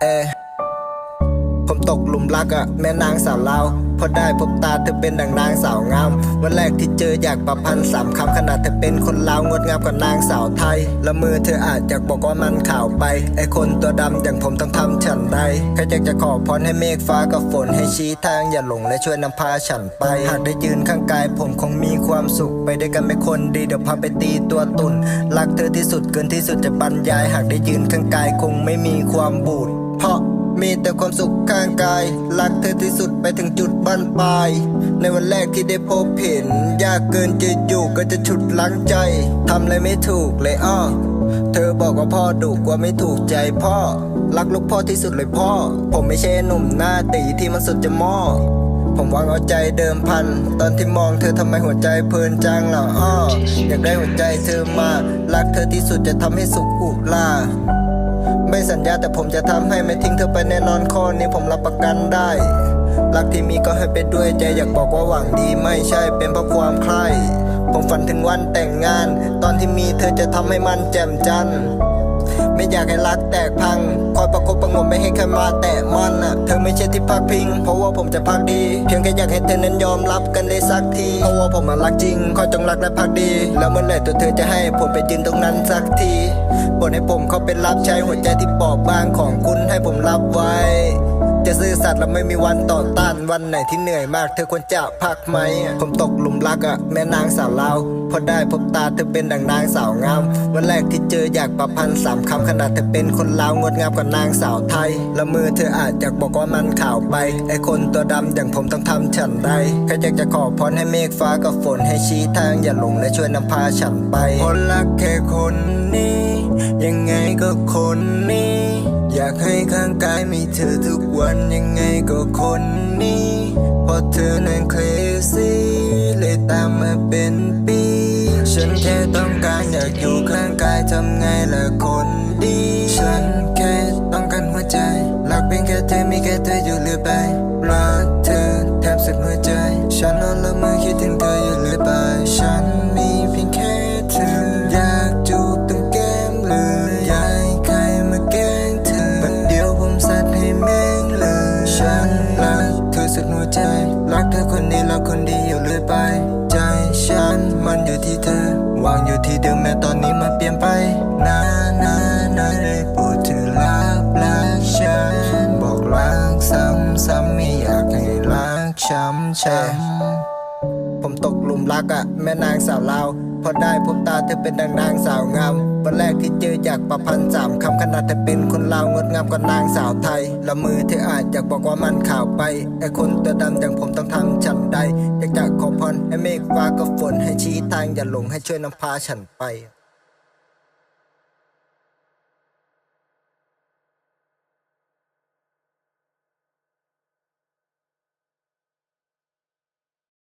เออผมตกหลุมรักอะแม่นางสาวลาวพอได้พบตาเธอเป็นดังนางสาวงาม วันแรกที่เจออยากประพันธ์สามคำขนาดเธอเป็นคนลาวงดงามกว่านางสาวไทยละมือเธออาจอยากบอกว่ามันข่าวไปไอคนตัวดำอย่างผมต้องทำฉันใดแค่อยากจะขอพรให้เมฆฟ้ากับฝนให้ชี้ทางอย่าหลงและช่วยนำพาฉันไป หากได้ยืนข้างกายผมคงมีความสุขไปด้วยกันไม่คนดีเดี๋ยวพาไปตีตัวตุนรักเธอที่สุดเกินที่สุดจะบรรยาย หากได้ยืนข้างกายคงไม่มีความบูด เพราะมีแต่ความสุขข้างกาย รักเธอที่สุดไปถึงจุดบั้นปลาย ในวันแรกที่ได้พบเห็น ยากเกินจะอยู่ก็จะฉุดลังใจ ทำอะไรไม่ถูกเลยอ้อ เธอบอกว่าพ่อดุกว่าไม่ถูกใจพ่อ รักลูกพ่อที่สุดเลยพ่อ ผมไม่ใช่หนุ่มหน้าตีที่มันสุดจะหม้อ ผมวางเอาใจเดิมพัน ตอนที่มองเธอทำไมหัวใจเพลินจังล่ะอ้อ อยากได้หัวใจเธอมา รักเธอที่สุดจะทำให้สุขอุลา ไม่สัญญาแต่ผมจะทำให้ไม่ทิ้งเธอไปแน่นอนข้อนี้ผมรับประกันได้รักที่มีก็ให้ไปด้วยใจอยากบอกว่าหวังดีไม่ใช่เป็นเพราะความใคร่ผมฝันถึงวันแต่งงาน ตอนที่มีเธอจะทำให้มันแจ่มจันทร์ ไม่อยากให้รักแตกพัง คอยประคบประงมไม่ให้ใครมาแตะมันอะ เธอไม่ใช่ที่พักพิง เพราะว่าผมจะพักดี เพียงแค่อยากให้เธอนั้นยอมรับกันได้สักที เพราะว่าผมมารักจริง คอยจงรักและพักดี แล้วเมื่อไหร่ตัวเธอจะให้ผมไปยืนตรงนั้นสักทีบทให้ผมเขาเป็นรับใช้หัวใจที่บอบบางของคุณให้ผมรับไว้ จะซื่อสัตย์และไม่มีวันต่อต้านวันไหนที่เหนื่อยมากเธอควรจะพักไหม ผมตกหลุมรักอะแม่นางสาวลาวพอได้พบตาเธอเป็นดังนางสาวงาม วันแรกที่เจออยากประพันธ์สามคำขนาดเธอเป็นคนลาวงดงามกว่านางสาวไทยและมือเธออาจอยากบอกว่ามันข่าวไปไอคนตัวดำอย่างผมต้องทำฉันใดแค่อยากจะขอพรให้เมฆฟ้ากับฝนให้ชี้ทางอย่าหลงและช่วยนำพาฉันไปคนรักแค่คนนี้ ยังไงก็คนนี้ากให้ข้างกายมีเธอทุกวันยังไงก็คนนี้พราะเธอนั้นเคลซี่เลยตามมาเป็นปี ฉันแค่ต้องการอยากอยู่ข้างกายทำไงล่ะคนดี ฉันแค่ต้องการหัวใจรักเพียงแค่เธอมีแค่เธออยู่เรื่อยไปรักเธอแทบสุดหัวใจ ฉันนอน สุดหัวใจ รักเธอคนนี้รักคนเดียวเรื่อยไป ใจฉันมันอยู่ที่เธอ วางอยู่ที่เดิมแม้ตอนนี้มันเปลี่ยนไปนานานาได้โปรดเธอรับรักฉัน บอกรักซ้ำซ้ำไม่อยากให้รักช้ำช้ำผมตกหลุมรักอะแม่นางสาวลาว พอได้พบตาเธอเป็นดังนางสาวงาม แรกที่เจออยากประพันธ์สามคำขนาดแต่เป็นคนลาวงดงามกว่านางสาวไทย ละมือเธออาจอยากบอกว่ามันข่าวไปไอคนตัวดำอย่างผมต้องทำฉันใดอยากจะขอพรให้เมฆฟ้ากับฝนให้ชี้ทางอย่าหลงให้ช่วยนำพาฉันไป